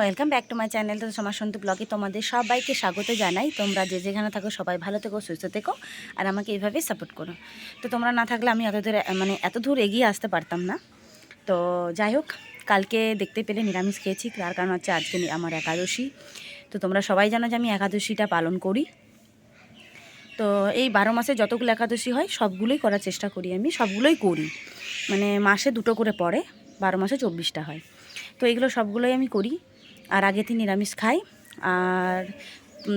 Welcome back to my channel তো সমাজ সন্তু ব্লগে তোমাদের সবাইকে স্বাগত জানাই। তোমরা যে যেখানে থাকো, সবাই ভালো থেকো, সুস্থ থেকো, আর আমাকে এইভাবে সাপোর্ট করো। তো তোমরা না থাকলে আমি এত দূর মানে এত দূর এগিয়ে আসতে পারতাম না। তো যাই হোক, কালকে দেখতে পেলে নিরামিষ খেয়েছি, তার কারণ হচ্ছে আজকে আমার একাদশী। তো তোমরা সবাই জানো যে আমি একাদশীটা পালন করি। তো এই বারো মাসে যতগুলো একাদশী হয়, সবগুলোই করার চেষ্টা করি আমি, সবগুলোই করি। মানে মাসে দুটো করে পড়ে, বারো মাসে চব্বিশটা হয়। তো এগুলো সবগুলোই আমি করি। আর আগের দিন নিরামিষ খাই। আর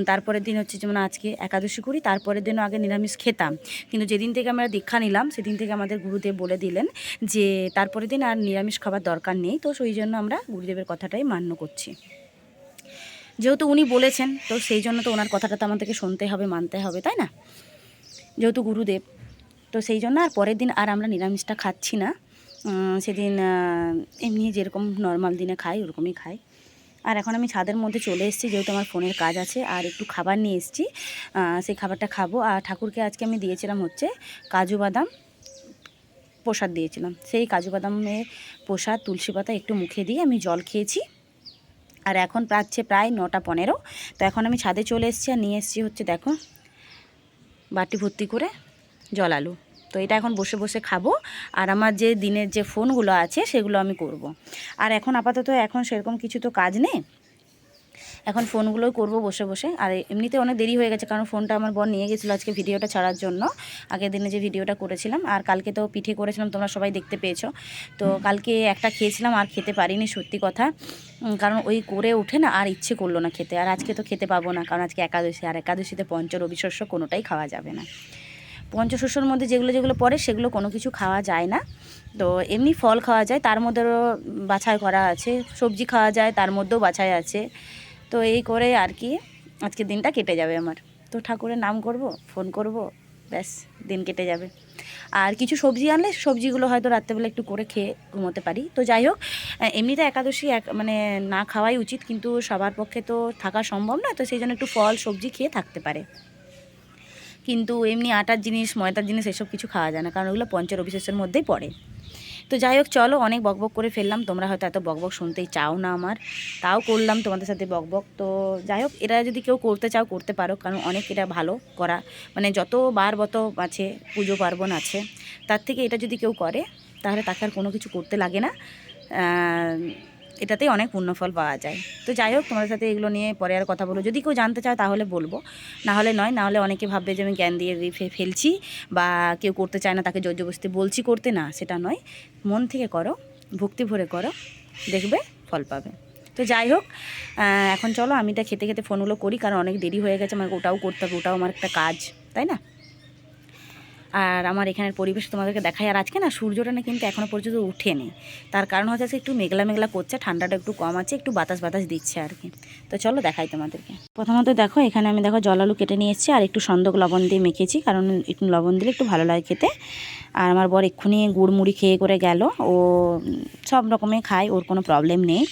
তারপরের দিন হচ্ছে যেমন আজকে একাদশী করি, তারপরের দিনও আগে নিরামিষ খেতাম। কিন্তু যেদিন থেকে আমরা দীক্ষা নিলাম, সেদিন থেকে আমাদের গুরুদেব বলে দিলেন যে, তারপরের দিন আর নিরামিষ খাবার দরকার নেই। তো সেই জন্য আমরা গুরুদেবের কথাটাই মান্য করছি। যেহেতু উনি বলেছেন, তো সেই জন্য তো ওনার কথাটা তো আমাদেরকে শুনতে হবে, মানতে হবে, তাই না? যেহেতু গুরুদেব, তো সেই জন্য আর পরের দিন আর আমরা নিরামিষটা খাচ্ছি না। সেদিন এমনি যেরকম নর্মাল দিনে খাই, ওরকমই খাই। আর এখন আমি ছাদের মধ্যে চলে এসেছি, যেহেতু আমার ফোনের কাজ আছে, আর একটু খাবার নিয়ে এসেছি। সেই খাবারটা খাব। আর ঠাকুরকে আজকে আমি দিয়েছিলাম হচ্ছে কাজু বাদাম প্রসাদ দিয়েছিলাম। সেই কাজু বাদামের প্রসাদ, তুলসী পাতা একটু মুখে দিয়ে আমি জল খেয়েছি। আর এখন পাচ্ছে প্রায় নটা পনেরো। তো এখন আমি ছাদে চলে এসেছি আর নিয়ে এসেছি হচ্ছে দেখো বাটি ভর্তি করে জল আলু। তো এটা এখন বসে বসে খাব। আর আমার যে দিনের যে ফোনগুলো আছে, সেগুলো আমি করব। আর এখন আপাতত এখন সেরকম কিছু তো কাজ নেই। এখন ফোনগুলোই করব বসে বসে। আর এমনিতে অনেক দেরি হয়ে গেছে, কারণ ফোনটা আমার বর নিয়ে গেছিল আজকে ভিডিওটা ছাড়ার জন্য। আগের দিনে যে ভিডিওটা করেছিলাম, আর কালকে তো পিঠে করেছিলাম, তোমরা সবাই দেখতে পেয়েছ। তো কালকে একটা খেয়েছিলাম, আর খেতে পারিনি, সত্যি কথা। কারণ ওই করে উঠে না, আর ইচ্ছে করল না খেতে। আর আজকে তো খেতে পাবো না, কারণ আজকে একাদশী। আর একাদশীতে পঞ্চ রবি শস্য কোনোটাই খাওয়া যাবে না। পঞ্চশস্যর মধ্যে যেগুলো যেগুলো পড়ে সেগুলো কোনো কিছু খাওয়া যায় না। তো এমনি ফল খাওয়া যায়, তার মধ্যেও বাছাই করা আছে, সবজি খাওয়া যায়, তার মধ্যেও বাছাই আছে। তো এই করে আর কি আজকে দিনটা কেটে যাবে আমার। তো ঠাকুরের নাম করব, ফোন করব, ব্যাস, দিন কেটে যাবে। আর কিছু সবজি আনলে সবজিগুলো হয়তো রাত্রেবেলা একটু করে খেয়ে ঘুমোতে পারি। তো যাই হোক এমনিতে একাদশী এক মানে না খাওয়াই উচিত, কিন্তু সবার পক্ষে তো থাকা সম্ভব না তো সেই জন্য একটু ফল, সবজি খেয়ে থাকতে পারে। কিন্তু এমনি আটার জিনিস, ময়দার জিনিস এসব কিছু খাওয়া যায় না, কারণ ওগুলো পঞ্চরবিশেষের মধ্যেই পড়ে। তো যাই হোক, চলো অনেক বকবক করে ফেললাম, তোমরা হয়তো এত বকবক শুনতেই চাও না আমার। তাও করলাম তোমাদের সাথে বকবক তো যাই হোক, এরা যদি কেউ করতে চাও, করতে পারো, কারণ অনেক এটা ভালো করা। মানে যত বার বত আছে, পুজো পার্বণ আছে, তার থেকে এটা যদি কেউ করে, তাহলে তাকে আর কোনো কিছু করতে লাগে না। এটাতেই অনেক পুণ্যফল পাওয়া যায়। তো যাই হোক, তোমাদের সাথে এগুলো নিয়ে পরে আর কথা বলব। যদি কেউ জানতে চাও তাহলে বলব। না হলে নয়, না হলে অনেকে ভাববে যে আমি জ্ঞান দিয়ে ফেলছি বা কেউ করতে চায় না, তাকে জোর জবরদস্তি বলছি করতে। না, সেটা নয়। মন থেকে করো, ভক্তি ভরে করো, দেখবে ফল পাবে। তো যাই হোক এখন চলো, আমি এটা খেতে খেতে ফোনগুলো করি, কারণ অনেক দেরি হয়ে গেছে, আমাকে ওটাও করতে হবে, ওটাও আমার একটা কাজ, তাই না? আর আমার এখানের পরিবেশ তোমাদেরকে দেখাই। আর আজকে না সূর্যটা না কিন্তু এখনও পর্যন্ত উঠেনি। তার কারণ হচ্ছে একটু মেঘলা মেঘলা করছে, ঠান্ডাটা একটু কম আছে, একটু বাতাস বাতাস দিচ্ছে আর কি। তো চলো দেখাই তোমাদেরকে। প্রথমত দেখো, এখানে আমি দেখো জল আলু কেটে নিয়ে এসেছি আর একটু সন্দক লবণ দিয়ে মেখেছি, কারণ একটু লবণ দিলে একটু ভালো লাগে খেতে। আর আমার বর এক্ষুনি গুড় মুড়ি খেয়ে করে গেল, ও সব রকমের খায়, ওর কোনো প্রবলেম নেই।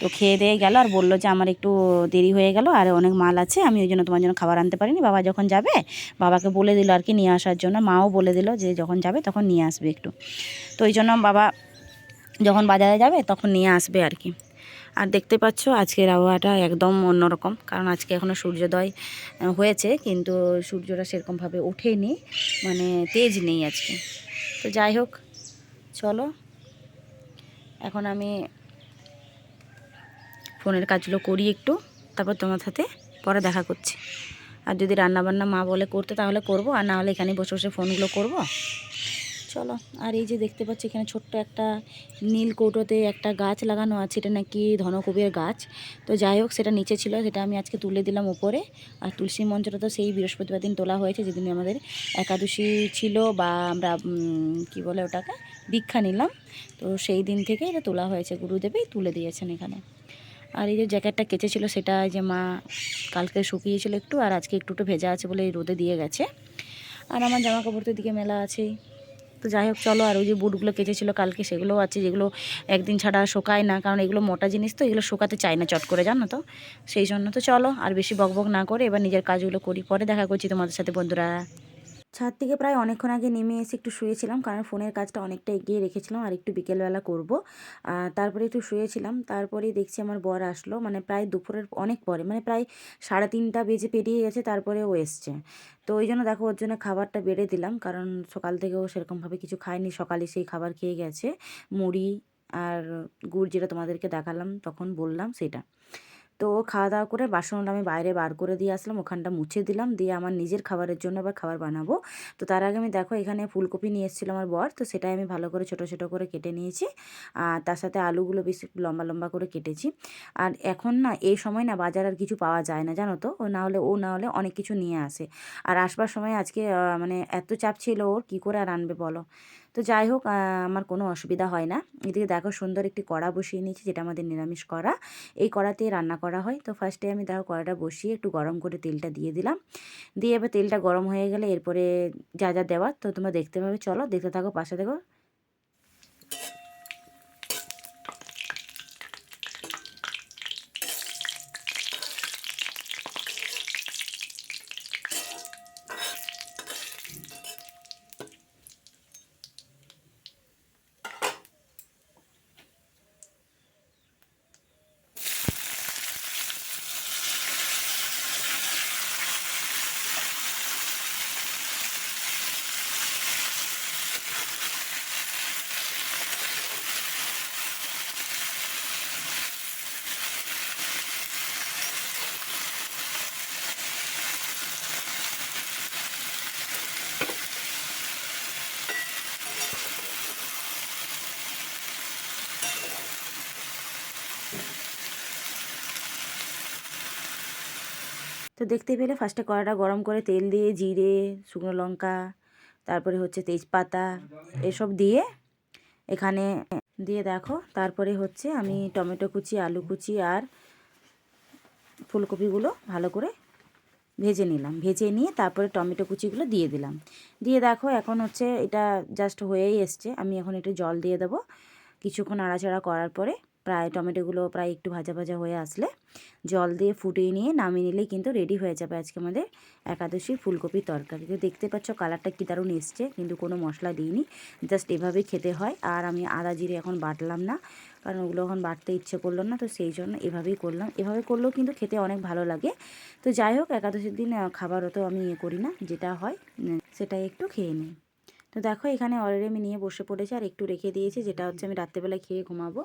তো খেয়ে দিয়ে গেল আর বলল যে আমার একটু দেরি হয়ে গেল আর অনেক মাল আছে, আমি ওই জন্য তোমার জন্য খাবার আনতে পারিনি। বাবা যখন যাবে, বাবাকে বলে দিল আর কি নিয়ে আসার জন্য। মাও বলে দিল যে যখন যাবে তখন নিয়ে আসবে একটু। তো ওই জন্য বাবা যখন বাজারে যাবে তখন নিয়ে আসবে আর কি। আর দেখতে পাচ্ছ আজকের আবহাওয়াটা একদম অন্যরকম, কারণ আজকে এখনও সূর্যোদয় হয়েছে কিন্তু সূর্যটা সেরকমভাবে ওঠেনি মানে তেজ নেই আজকে। তো যাই হোক, চলো। এখন আমি ফোনের কাজগুলো করি একটু, তারপর তোমার সাথে পরে দেখা করছি। আর যদি রান্নাবান্না মা বলে করতে, তাহলে করব, আর না হলে এখানে বসে বসে ফোনগুলো করব। চলো, আর এই যে দেখতে পাচ্ছি, এখানে ছোট্ট একটা নীল কৌটোতে একটা গাছ লাগানো আছে, এটা নাকি ধনকুবের গাছ। তো যাই হোক, সেটা নিচে ছিল, সেটা আমি আজকে তুলে দিলাম উপরে আর তুলসী মঞ্চটা তো সেই বৃহস্পতিবার দিন তোলা হয়েছে যেদিন আমাদের একাদশী ছিল বা আমরা কি বলে ওটাকে, দীক্ষা নিলাম। তো সেই দিন থেকে এটা তোলা হয়েছে, গুরুদেবই তুলে দিয়েছেন এখানে। আর এই যে জ্যাকেটটা কেচেছিল সেটা যে মা কালকে শুকিয়েছিল একটু, আর আজকে একটু একটু ভেজা আছে বলে এই রোদে দিয়ে গেছে। আর আমার জামা কাপড় তো দিকে মেলা আছেই তো যাই হোক, চলো, আর ওই যে বুটগুলো কেচেছিল কালকে, সেগুলোও আছে, যেগুলো একদিন ছাড়া শোকায় না, কারণ এগুলো মোটা জিনিস তো, এগুলো শোকাতে চায় না চট করে, জানো তো? সেই জন্য তো চলো, আর বেশি বকবক না করে এবার নিজের কাজগুলো করি, পরে দেখা করছি তোমাদের সাথে, বন্ধুরা। ছাদ থেকে প্রায় অনেকক্ষণ আগে নেমে এসে একটু শুয়েছিলাম, কারণ ফোনের কাজটা অনেকটা এগিয়ে রেখেছিলাম আর একটু বিকেলবেলা করব। তারপরে একটু শুয়েছিলাম তারপরেই দেখছি আমার বর আসলো মানে প্রায় দুপুরের অনেক পরে মানে প্রায় সাড়ে তিনটা বেজে পেরিয়ে গেছে, তারপরে ও এসছে। তো ওই জন্য দেখো ওর জন্য খাবারটা বেড়ে দিলাম, কারণ সকাল থেকেও সেরকমভাবে কিছু খায়নি, সকালে সেই খাবার খেয়ে গেছে, মুড়ি আর গুড় যেটা তোমাদেরকে দেখালাম, তখন বললাম সেটা। তো খাওয়া দাওয়া করে বাসনটা আমি বাইরে বার করে দিয়ে আসলাম, ওখানটা মুছে দিলাম, দিয়ে আমার নিজের খাবারের জন্য আবার খাবার বানাবো। তো তার আগে আমি দেখো এখানে ফুলকপি নিয়ে এসেছিল আমার বর, তো সেটাই আমি ভালো করে ছোট ছোট করে কেটে নিয়েছি। আর তার সাথে আলুগুলো বেশি লম্বা লম্বা করে কেটেছি। আর এখন না এই সময় না বাজার আর কিছু পাওয়া যায় না, জানো তো? ও না হলে ও না হলে অনেক কিছু নিয়ে আসে। আর আসবার সময় আজকে মানে এত চাপ ছিল ওর, কী করে আর আনবে বলো? তো যাই হোক আমার কোনো অসুবিধা হয় না। এদিকে দেখো সুন্দর একটি কড়া বসিয়ে নিয়েছি, যেটা আমাদের নিরামিষ কড়া। এই কড়াতে রান্না করা হয়। তো ফার্স্টে আমি দেখো কড়াটা বসিয়ে একটু গরম করে তেলটা দিয়ে দিলাম। দিয়ে এবার তেলটা গরম হয়ে গেলে এরপরে যা যা দেওয়ার, তো তোমরা দেখতে পাবে। চলো, দেখতে থাকো, পাশে দেখো। তো দেখতে পেলে ফার্স্টে কড়াটা গরম করে তেল দিয়ে, জিরে, শুকনো লঙ্কা, তারপরে হচ্ছে তেজপাতা এসব দিয়ে এখানে দিয়ে দেখো। তারপরে হচ্ছে আমি টমেটো কুচি, আলু কুচি আর ফুলকপিগুলো ভালো করে ভেজে নিলাম। ভেজে নিয়ে তারপরে টমেটো কুচিগুলো দিয়ে দিলাম। দিয়ে দেখো এখন হচ্ছে এটা জাস্ট হয়েই এসছে। আমি এখন একটু জল দিয়ে দেবো। কিছুক্ষণ নাড়াচাড়া করার পরে প্রায় টমেটোগুলো প্রায় একটু ভাজা ভাজা হয়ে আসলে জল দিয়ে ফুটিয়ে নিয়ে নামিয়ে নিলেই কিন্তু রেডি হয়ে যাবে আজকে আমাদের একাদশীর ফুলকপির তরকারি। তো দেখতে পাচ্ছ কালারটা কী দারুণ এসছে, কিন্তু কোনো মশলা দিইনি জাস্ট এভাবেই খেতে হয়। আর আমি আদা জিরে এখন বাটলাম না, কারণ ওগুলো এখন বাটতে ইচ্ছে করল না, তো সেই জন্য এভাবেই করলাম। এভাবে করলেও কিন্তু খেতে অনেক ভালো লাগে। তো যাই হোক, একাদশীর দিন খাবারও তো আমি ইয়ে করি না, যেটা হয় সেটাই একটু খেয়ে নিই। তো দেখো এখানে অলরেডি আমি নিয়ে বসে পড়েছি, আর একটু রেখে দিয়েছি, যেটা হচ্ছে আমি রাত্রেবেলায় খেয়ে ঘুমাবো।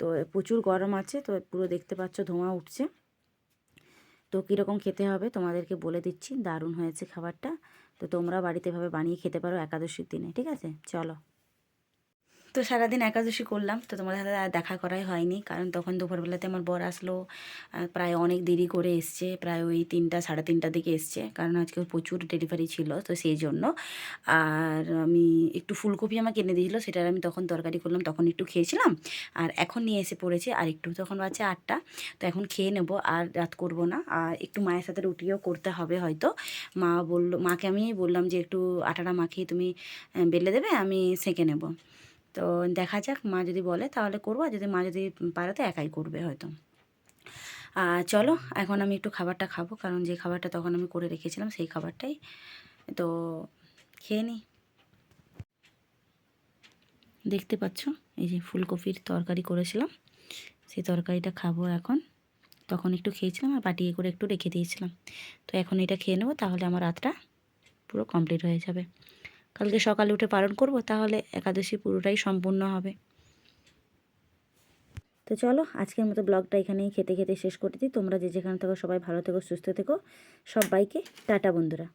তো প্রচুর গরম আছে, তো পুরো দেখতে পাচ্ছ ধোঁয়া উঠছে। তো কীরকম খেতে হবে তোমাদেরকে বলে দিচ্ছি, দারুণ হয়েছে খাবারটা। তো তোমরা বাড়িতে এভাবে বানিয়ে খেতে পারো একাদশীর দিনে, ঠিক আছে? চলো। তো সারাদিন একাদশী করলাম, তো তোমাদের সাথে দেখা করাই হয়নি, কারণ তখন দুপুরবেলাতে আমার বর আসলো প্রায় অনেক দেরি করে এসছে, প্রায় ওই তিনটা, সাড়ে তিনটার দিকে এসছে, কারণ আজকে প্রচুর ডেলিভারি ছিল, তো সেই জন্য। আর আমি একটু ফুলকপি আমাকে এনে দিয়েছিলো সেটার আমি তখন তরকারি করলাম, তখন একটু খেয়েছিলাম, আর এখন নিয়ে এসে পড়েছে, আর একটু তখন বাজছে আটটা, তো এখন খেয়ে নেব, আর রাত করব না, আর একটু মায়ের সাথে রুটিও করতে হবে হয়তো। মা বলল, মাকে আমি বললাম যে একটু আটাটা মাখিয়ে তুমি বেলে দেবে, আমি সেঁকে নেব। তো দেখা যাক মা যদি বলে তাহলে করব, আর যদি মা যদি পারে তো একাই করবে হয়তো। আর চলো, এখন আমি একটু খাবারটা খাব, কারণ যে খাবারটা তখন আমি করে রেখেছিলাম সেই খাবারটাই। তো খেয়ে নিই দেখতে পাচ্ছ? এই যে ফুলকপির তরকারি করেছিলাম, সেই তরকারিটা খাব এখন। তখন একটু খেয়েছিলাম আর বাটিয়ে করে একটু রেখে দিয়েছিলাম। তো এখন এটা খেয়ে নেব, তাহলে আমার রাতটা পুরো কমপ্লিট হয়ে যাবে। কালকে সকালে উঠে পালন করব, তাহলে একাদশী পুরোটাই সম্পূর্ণ হবে। তো চলো, আজকের মতো ব্লগটা এখানেই খেতে খেতে শেষ করে দিই। তোমরা যে যেখানে থাকো সবাই ভালো থেকো, সুস্থ থেকো। সবাইকে টাটা বন্ধুরা।